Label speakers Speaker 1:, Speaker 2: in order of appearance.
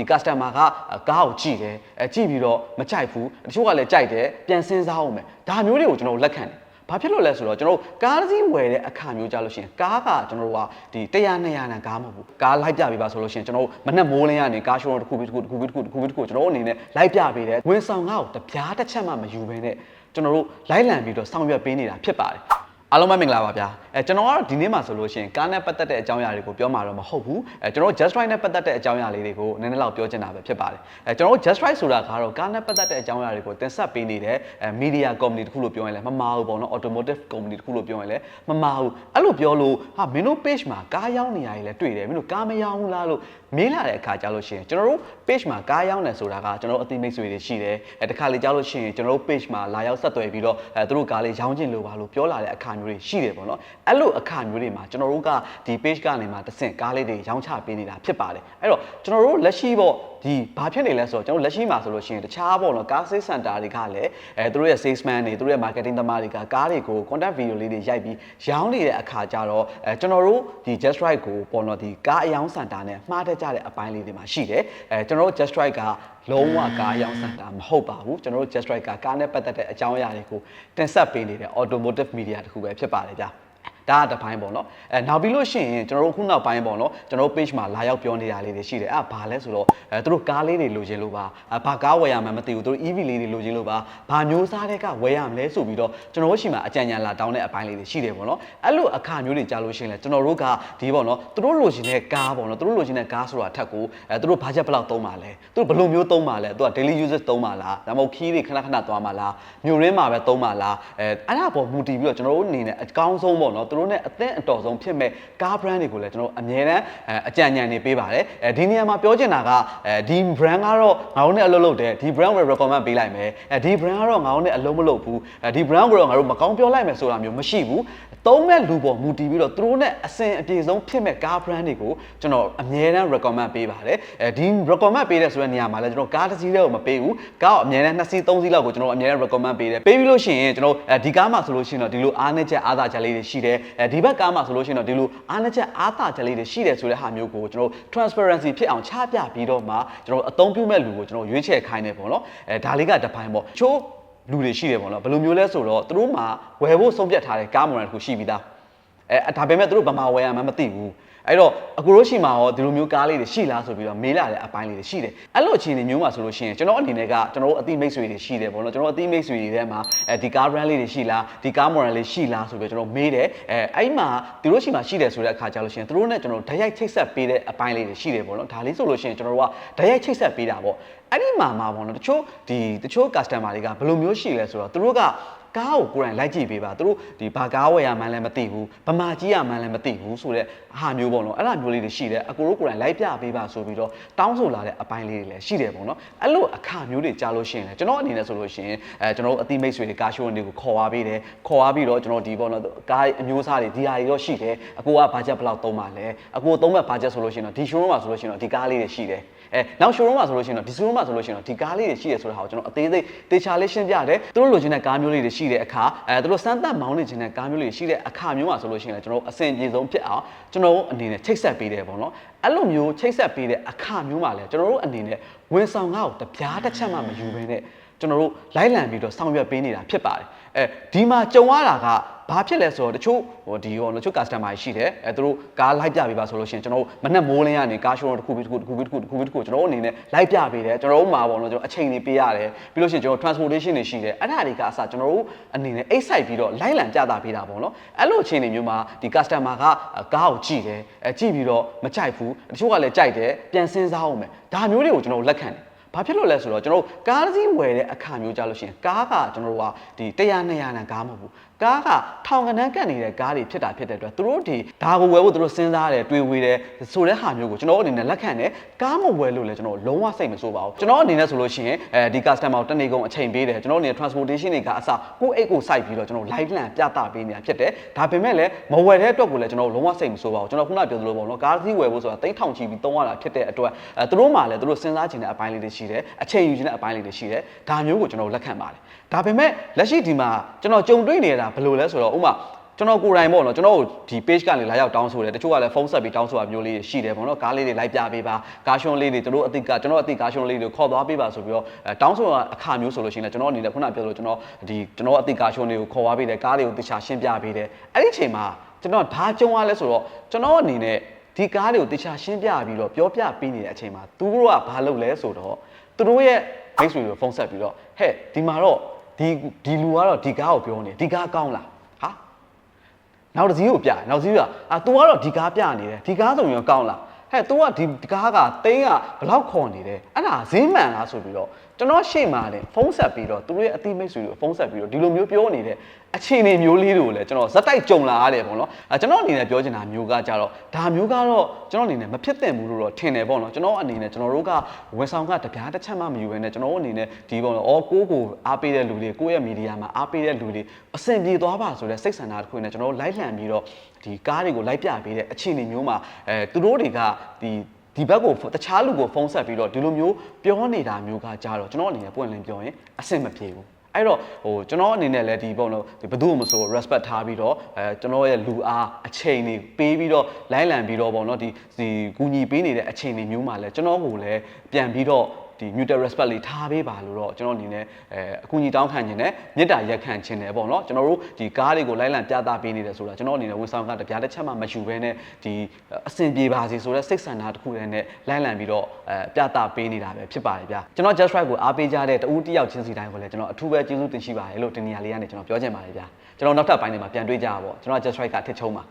Speaker 1: ဒီ customer ကကားကိုကြည့်တယ်အဲကြည့်ပြီးတော့မကြိုက်ဘူးတချို့ကလည်းကြိုက်တယ်ပြန်စဉ်းစားအောင်မယ်ဒါမျိုးတွေကိုကျွန်တော်တို့လက်ခံတယ်ဘာဖြစ်လို့လဲဆိုတော့ကျွန်တော်တို့ကားတစ်စီးဝယ်တဲ့အခါမျိုးကြလို့ရှိရင်ကားကကျွန်တော်တို့ကဒီ100 200နံကားမဟုတ်ဘူးကားလိုက်ပြပေးပါဆိုလို့ရှိရင်ကျွန်တော်တို့မနဲ့မိုးလင်းကနေကားရှိုးတစ်ခုပြီးတစ်ခုတစ်ခုပြီးတစ်ခုတစ်ခုပြီးတစ်ခုကျွန်တော်တို့အနေနဲ့လိုက်ပြပေးတယ်ဝန်ဆောင်ကားကိုတပြားတစ်ချက်မှမယူဘဲနဲ့ကျွန်တော်တို့လိုက်လံပြီးတော့ဆောင်ရွက်ပေးနေတာဖြစ်ပါတယ် အားလုံးပဲမင်္ဂလာပါဗျာအဲကျွန်တော်ကတော့ဒီနေ့မှာဆိုလို့ရှိရင်ကားနဲ့ပတ်သက်တဲ့အကြောင်းအရာတွေကိုပြောမှာတော့မဟုတ်ဘူးအဲကျွန်တော်တို့ just right နဲ့ပတ်သက်တဲ့အကြောင်းအရာလေးတွေကိုနည်းနည်းလောက်ပြောချင်တာပဲဖြစ်ပါတယ်အဲကျွန်တော်တို့ just right ဆိုတာကတော့ကားနဲ့ပတ်သက်တဲ့အကြောင်းအရာတွေကိုတင်ဆက်ပေးနေတဲ့အဲ media company တခုလို့ပြောရင်လည်းမမှားဘူးပေါ့နော် automotive company တခုလို့ပြောရင်လည်းမမှားဘူးအဲ့လိုပြောလို့ဟာမင်းတို့ page မှာကားရောင်းနေရည်လည်းတွေ့တယ်မင်းတို့ကားမရောင်းဘူးလားလို့မေးလာတဲ့အခါကျလို့ရှိရင်ကျွန်တော်တို့ page မှာကားရောင်းတယ်ဆိုတာကကျွန်တော်တို့အသိမိတ်ဆွေတွေရှိတယ်အဲတခါလေကြားလို့ရှိရင်ကျွန်တော်တို့ page မှာလာရောက်ဆက်သွယ်ပြီးတော့အဲသူတို့ကားလေးရောင်းချင်လို့ပါလို့ပြောလာတဲ့အခါမျိုးတွေရှိတယ်ပေါ့နော်အဲ့လိုအခါမျိုးတွေမှာကျွန်တော်တို့ကဒီ page ကနေမှတစ်ဆင့်ကားလေးတွေရောင်းချပေးနေတာဖြစ်ပါတယ်အဲ့တော့ကျွန်တော်တို့လက်ရှိပေါ့ဒီဘာဖြစ်နေလဲဆိုတော့ကျွန်တော်လက်ရှိမှာဆိုလို့ရှိရင်တခြားပေါ့နော်ကား sales center တွေကလည်းအဲသူတို့ရဲ့ salesman တွေသူတို့ရဲ့ marketing သမားတွေကကားတွေကို content video လေးတွေရိုက်ပြီးရောင်းနေတဲ့အခါကျတော့အဲကျွန်တော်တို့ဒီ just right ကိုပေါ့နော်ဒီကားအယောင်းစင်တာနဲ့မှားတတ်ကြတဲ့အပိုင်းလေးတွေမှာရှိတယ်အဲကျွန်တော်တို့ just right က လုံးဝကားအယောင်းစင်တာမဟုတ်ပါဘူးကျွန်တော်တို့ just right ကကားနဲ့ပတ်သက်တဲ့အကြောင်းအရာတွေကိုတင်ဆက်ပေးနေတဲ့ automotive media တခုပဲဖြစ်ပါတယ်ဗျာ ဒါကတစ်ပိုင်းပေါ့နော်အဲနောက်ပြီးလို့ရှိရင်ကျွန်တော်တို့ခုနောက်ပိုင်းပေါ့နော်ကျွန်တော်တို့ page မှာလာရောက်ပြောနေတာလေးတွေရှိတယ်အဲ့ဘာလဲဆိုတော့အဲသူတို့ကားလေးတွေလိုချင်လို့ပါအဲဘာကားဝယ်ရမှန်းမသိဘူးသူတို့ EV လေးတွေလိုချင်လို့ပါဘာမျိုးစားတဲ့ကဝယ်ရမလဲဆိုပြီးတော့ကျွန်တော်တို့ရှိမှအကြံဉာဏ်လာတောင်းတဲ့အပိုင်းလေးတွေရှိတယ်ပေါ့နော်အဲ့လိုအခါမျိုးတွေကြားလို့ရှိရင်လည်းကျွန်တော်တို့ကဒီပေါ့နော်သူတို့လိုချင်တဲ့ကားပေါ့နော်သူတို့လိုချင်တဲ့ကားဆိုတာထက်ကိုအဲသူတို့ budget ဘယ်လောက်သုံးပါလဲသူတို့ဘယ်လိုမျိုးသုံးပါလဲသူက daily usage သုံးပါလားဒါမှမဟုတ်ခီးတွေခဏခဏသွားပါလားမြို့ရင်းမှာပဲသုံးပါလားအဲအဲ့ဒါပေါ်မူတည်ပြီးတော့ကျွန်တော်တို့အနေနဲ့အကောင်းဆုံးပေါ့နော်သူတို့နဲ့အသင့်အတော်ဆုံးဖြစ်မဲ့ကား brand တွေကိုလည်းကျွန်တော်အမြဲတမ်းအကြံဉာဏ်တွေပေးပါတယ်အဲဒီနေရာမှာပြောချင်တာကအဲဒီ brand ကတော့ငါတို့နဲ့အလုပ်လုပ်တယ်ဒီ brand ကို recommend ပေးလိုက်မယ်အဲဒီ brand ကတော့ငါတို့နဲ့အလုပ်မလုပ်ဘူးအဲဒီ brand ကိုတော့ငါတို့မကောင်းပြောလိုက်မယ်ဆိုတာမျိုးမရှိဘူးသုံးမဲ့လူပေါ်မူတည်ပြီးတော့သူတို့နဲ့အစဉ်အပြေဆုံးဖြစ်မဲ့ကား brand တွေကိုကျွန်တော်အမြဲတမ်း recommend ပေးပါတယ်အဲဒီ recommend ပေးတဲ့ဆိုတဲ့နေရာမှာလည်းကျွန်တော်ကားတစ်စီးတည်းကိုမပေးဘူးကားကိုအမြဲတမ်း2စီး3စီးလောက်ကိုကျွန်တော်အမြဲတမ်း recommend ပေးတယ်ပေးပြီးလို့ရှိရင်ကျွန်တော်အဲဒီကားမှာဆိုလို့ရှိရင်တော့ဒီလိုအားနည်းချက်အားသာချက်လေးတွေရှိတယ်အဲဒီဘက်ကားမှာဆိုလို့ရှိရင်တော့ဒီလိုအားနည်းချက်အားသာချက်လေးတွေရှိတယ်ဆိုတဲ့ဟာမျိုးကိုကျွန်တော် transparency ဖြစ်အောင်ချပြပြီးတော့မှကျွန်တော်အသုံးပြုမဲ့လူကိုကျွန်တော်ရွေးချယ်ခိုင်းနေပေါ့နော်အဲဒါလေးကတစ်ပိုင်းပေါ့ချိုးလူတွေရှိတယ်ပေါ့နော်ဘယ်လိုမျိုးလဲဆိုတော့သူတို့မှာဝယ်ဖို့ဆုံးဖြတ်ထားတဲ့ကားမော်ဒယ်တစ်ခုရှိပြီးသားအဲဒါပေမဲ့သူတို့ဘာမှဝယ်ရမှမသိဘူး အဲ့တော့အကူတို့ရှိမှာရောဒီလိုမျိုးကားလေးတွေရှိလားဆိုပြီးတော့မေးလာတဲ့အပိုင်းလေးတွေရှိတယ်အဲ့လိုအခြေအနေမျိုးမှာဆိုလို့ရှိရင်ကျွန်တော်အနေနဲ့ကကျွန်တော်တို့အသိမိတ်ဆွေတွေရှိတယ်ပေါ့နော်ကျွန်တော်အသိမိတ်ဆွေတွေထဲမှာအဲဒီကား brand လေးတွေရှိလားဒီကား model လေးရှိလားဆိုပြီးတော့ကျွန်တော်မေးတယ်အဲအဲ့မှာသူတို့ရှိမှာရှိတယ်ဆိုတဲ့အခါကျလို့ရှိရင်သူတို့နဲ့ကျွန်တော်ဓာတ်ရိုက်ချိတ်ဆက်ပေးတဲ့အပိုင်းလေးတွေရှိတယ်ပေါ့နော်ဒါလေးဆိုလို့ရှိရင်ကျွန်တော်တို့ကဓာတ်ရိုက်ချိတ်ဆက်ပေးတာပေါ့အဲ့ဒီမှာမှာပေါ့နော်တချို့ဒီတချို့ customer တွေကဘယ်လိုမျိုးရှိလဲဆိုတော့သူတို့က ကားကိုကိုယ်တိုင်လိုက်ကြည့်ပေးပါသူတို့ဒီဘာကားဝယ်ရမှန်းလည်းမသိဘူးဗမာကြီးရမှန်းလည်းမသိဘူးဆိုတဲ့ဟာမျိုးပေါ့နော်အဲ့လိုမျိုးလေးတွေရှိတယ်အကိုတို့ကိုယ်တိုင်လိုက်ပြပေးပါဆိုပြီးတော့တောင်းဆိုလာတဲ့အပိုင်းလေးတွေလည်းရှိတယ်ပေါ့နော်အဲ့လိုအခါမျိုးတွေကြားလို့ရှိရင်လည်းကျွန်တော်အနေနဲ့ဆိုလို့ရှိရင်အဲကျွန်တော်တို့အတိမိတ်ဆွေတွေကားရှိုးတွေကိုခေါ်သွားပေးတယ်ခေါ်သွားပြီးတော့ကျွန်တော်ဒီပေါ့နော်ကားအမျိုးအစားတွေဒီဟာတွေတော့ရှိတယ်အကိုကဘာဂျက်ဘယ်လောက်သုံးပါလဲအကိုသုံးမဲ့ဘာဂျက်ဆိုလို့ရှိရင်တော့ဒီ showroom မှာဆိုလို့ရှိရင်တော့ဒီကားလေးတွေရှိတယ် အဲနောက် showroom မှာဆိုလို့ရှိရင်တော့ဒီ showroom မှာဆိုလို့ရှိရင်တော့ဒီကားလေးတွေရှိတယ်ဆိုတာကိုကျွန်တော်အသေးစိတ်တေချာလေးရှင်းပြတယ်သူတို့လိုချင်တဲ့ကားမျိုးလေးတွေရှိတဲ့အခါအဲသူတို့စမ်းသပ်မောင်းနေချင်တဲ့ကားမျိုးလေးတွေရှိတဲ့အခါမျိုးမှာဆိုလို့ရှိရင်လည်းကျွန်တော်အဆင်ပြေဆုံးဖြစ်အောင်ကျွန်တော်တို့အနေနဲ့ချိတ်ဆက်ပေးတယ်ပေါ့နော် အဲ့လိုမျိုးချိတ်ဆက်ပေးတဲ့အခါမျိုးမှာလည်းကျွန်တော်တို့အနေနဲ့ဝန်ဆောင်ကားကိုတပြားတစ်ချက်မှမယူဘဲနဲ့ကျွန်တော်တို့လိုက်လံပြီးတော့ဆောင်ရွက်ပေးနေတာဖြစ်ပါတယ်အဲဒီမှာကြုံရတာကဘာဖြစ်လဲဆိုတော့တချို့ဟိုဒီဟိုတချို့ customer ရှိတယ်အဲသူတို့ကားလိုက်ပြပေးပါဆိုလို့ရှိရင်ကျွန်တော်တို့မနဲ့မိုးလင်းကနေကားရှိုးတစ်ခုပြီးတစ်ခုတစ်ခုပြီးတစ်ခုတစ်ခုပြီးတစ်ခုကျွန်တော်တို့အနေနဲ့လိုက်ပြပေးတယ်ကျွန်တော်တို့မှာပေါ့နော်ကျွန်တော်အချိန်တွေပေးရတယ်ပြီးလို့ရှိရင်ကျွန်တော် transportation တွေရှိတယ်အဲ့ဒါတွေကအစကျွန်တော်တို့အနေနဲ့အိတ်ဆိုင်ပြီးတော့လိုက်လံပြတာပေးတာပေါ့နော်အဲ့လိုအခြေအနေမျိုးမှာဒီ customer ကကားကိုကြည့်တယ်အဲကြည့်ပြီးတော့မကြိုက်ဘူးတချို့ကလည်းကြိုက်တယ်ပြန်စဉ်းစားအောင်မယ်ဒါမျိုးတွေကိုကျွန်တော်တို့လက်ခံတယ်ဘာဖြစ်လို့လဲဆိုတော့ကျွန်တော်တို့ကားတစ်စီးဝယ်တဲ့အခါမျိုးကြလို့ရှိရင်ကားကကျွန်တော်တို့ကဒီ100 200နံကားမဟုတ်ဘူး ကားကထောင်ကနန်းကတ်နေတဲ့ကားတွေဖြစ်တာဖြစ်တဲ့အတွက်သူတို့ဒီဒါကိုဝယ်ဖို့သူတို့စဉ်းစားတယ်တွေးဝေးတယ်ဆိုတဲ့ဟာမျိုးကိုကျွန်တော်တို့အနေနဲ့လက်ခံတယ်ကားမဝယ်လို့လည်းကျွန်တော်လုံးဝစိတ်မဆိုးပါဘူးကျွန်တော်အနေနဲ့ဆိုလို့ရှိရင်အဲဒီ customer ကိုတနေ့ကုန်အချိန်ပေးတယ်ကျွန်တော်အနေနဲ့ transportation တွေကအစကိုယ့်အိတ်ကိုစိုက်ပြီးတော့ကျွန်တော် live လန်ပြတာပေးနေတာဖြစ်တယ်ဒါပေမဲ့လည်းမဝယ်တဲ့အတွက်ကိုလည်းကျွန်တော်လုံးဝစိတ်မဆိုးပါဘူးကျွန်တော်ခုနပြောသလိုပေါ့နော်ကားစီးဝယ်ဖို့ဆိုတာတိတ်ထောင်ချီပြီးသုံးရတာဖြစ်တဲ့အတွက်အဲသူတို့မှလည်းသူတို့စဉ်းစားချင်တဲ့အပိုင်းလေးတွေရှိတယ်အချိန်ယူချင်တဲ့အပိုင်းလေးတွေရှိတယ်ဒါမျိုးကိုကျွန်တော်လက်ခံပါတယ်ဒါပေမဲ့လက်ရှိဒီမှာကျွန်တော်ကြုံတွေ့နေတာဘယ်လိုလဲဆိုတော့ဥမာကျွန်တော်ကိုယ်တိုင်ပေါ့နော်ကျွန်တော်တို့ဒီ page ကနေလာရောက်တောင်းဆိုတယ်တချို့ကလည်းဖုန်းဆက်ပြီးတောင်းဆိုတာမျိုးလေးရှိတယ်ပေါ့နော်ကားလေးတွေလိုက်ပြပေးပါကားရှွန်လေးတွေတို့အတိတ်ကကျွန်တော်အတိတ်ကားရှွန်လေးတွေခေါ်သွားပေးပါဆိုပြီးတော့အဲတောင်းဆိုအခါမျိုးဆိုလို့ရှိရင်လည်းကျွန်တော်အနေနဲ့ခုနပြောလို့ကျွန်တော်ဒီကျွန်တော်အတိတ်ကားရှွန်တွေကိုခေါ်သွားပေးတယ်ကားတွေကိုတခြားရှင်းပြပေးတယ်အဲ့ဒီအချိန်မှာကျွန်တော်ဒါကြုံရလဲဆိုတော့ကျွန်တော်အနေနဲ့ဒီကားတွေကိုတခြားရှင်းပြပြီးတော့ပြောပြပေးနေတဲ့အချိန်မှာသူတို့ကဘာလုပ်လဲဆိုတော့သူတို့ရဲ့မိတ်ဆွေတွေကိုဖုန်းဆက်ပြီးတော့ဟဲ့ဒီမှာတော့ ဒီဒီလူကတော့ဒီကားကိုပြောနေဒီကားကောင်းလားဟာနောက်တစ်စီးကိုပြတယ်နောက်တစ်စီးကအာ तू ကတော့ဒီကားပြနေတယ်ဒီကားဆိုရင်ကောင်းလားဟဲ့ तू ကဒီကားကတင်းကဘလောက်ခေါ်နေတယ်အဲ့ဒါဈေးမှန်လားဆိုပြီးတော့ကျွန်တော်ရှေ့မှာလည်းဖုန်းဆက်ပြီးတော့သူတို့ရဲ့အတိမိတ်ဆွေတွေကိုဖုန်းဆက်ပြီးတော့ဒီလိုမျိုးပြောနေတဲ့ အခြေအနေမျိုးလေးတွေကိုလည်းကျွန်တော်ဇက်တိုက်ကြုံလာရတယ်ပေါ့နော်အဲကျွန်တော်အနေနဲ့ပြောချင်တာမျိုးကကြတော့ဒါမျိုးကတော့ကျွန်တော်အနေနဲ့မဖြစ်သင့်ဘူးလို့တော့ထင်တယ်ပေါ့နော်ကျွန်တော်အနေနဲ့ကျွန်တော်တို့ကဝန်ဆောင်ကတပြားတစ်ချက်မှမယူဘဲနဲ့ကျွန်တော်တို့အနေနဲ့ဒီပေါ့နော်အော်ကိုကိုအားပေးတဲ့လူတွေကိုယ့်ရဲ့မီဒီယာမှာအားပေးတဲ့လူတွေအဆင်ပြေသွားပါဆိုတဲ့စိတ်ဆန္ဒတစ်ခုနဲ့ကျွန်တော်တို့လိုက်လှန်ပြီးတော့ဒီကားတွေကိုလိုက်ပြပေးတဲ့အခြေအနေမျိုးမှာအဲသူတို့တွေကဒီဒီဘက်ကိုတခြားလူကိုဖုန်းဆက်ပြီးတော့ဒီလိုမျိုးပြောနေတာမျိုးကကြတော့ကျွန်တော်အနေနဲ့ပွင့်လင်းပြောရင်အဆင်မပြေဘူး အဲ့တော့ဟိုကျွန်တော်အနေနဲ့လည်းဒီပုံလို့ဒီဘယ်သူမှမဆို respect ထားပြီးတော့အဲကျွန်တော်ရဲ့လူအားအချိန်တွေပေးပြီးတော့လိုင်းလံပြီးတော့ပေါ့နော်ဒီဒီကူညီပေးနေတဲ့အချိန်တွေမျိုးမှာလည်းကျွန်တော်ကိုလည်းပြန်ပြီးတော့ ဒီ mutual respect လေးထားပေးပါလို့တော့ကျွန်တော်အနေနဲ့အဲအကူအညီတောင်းခံခြင်းနဲ့မေတ္တာရက်ခံခြင်းနဲ့ပေါ့နော်ကျွန်တော်တို့ဒီကားတွေကိုလိုက်လံပြသပေးနေတယ်ဆိုတာကျွန်တော်အနေနဲ့ဝန်ဆောင်ကတပြားတစ်ချက်မှမယူဘဲနဲ့ဒီအဆင်ပြေပါစေဆိုတဲ့စိတ်ဆန္ဒတစ်ခုတည်းနဲ့လိုက်လံပြီးတော့အဲပြသပေးနေတာပဲဖြစ်ပါတယ်ဗျာကျွန်တော် just right ကိုအားပေးကြတဲ့တဦးတစ်ယောက်ချင်းစီတိုင်းကိုလည်းကျွန်တော်အထူးပဲကျေးဇူးတင်ရှိပါတယ်လို့ဒီနေရာလေးကနေကျွန်တော်ပြောချင်ပါတယ်ဗျာကျွန်တော်နောက်ထပ်ပိုင်းတွေမှာပြန်တွေ့ကြပါပေါ့ကျွန်တော် just right ကထစ်ချုံးပါ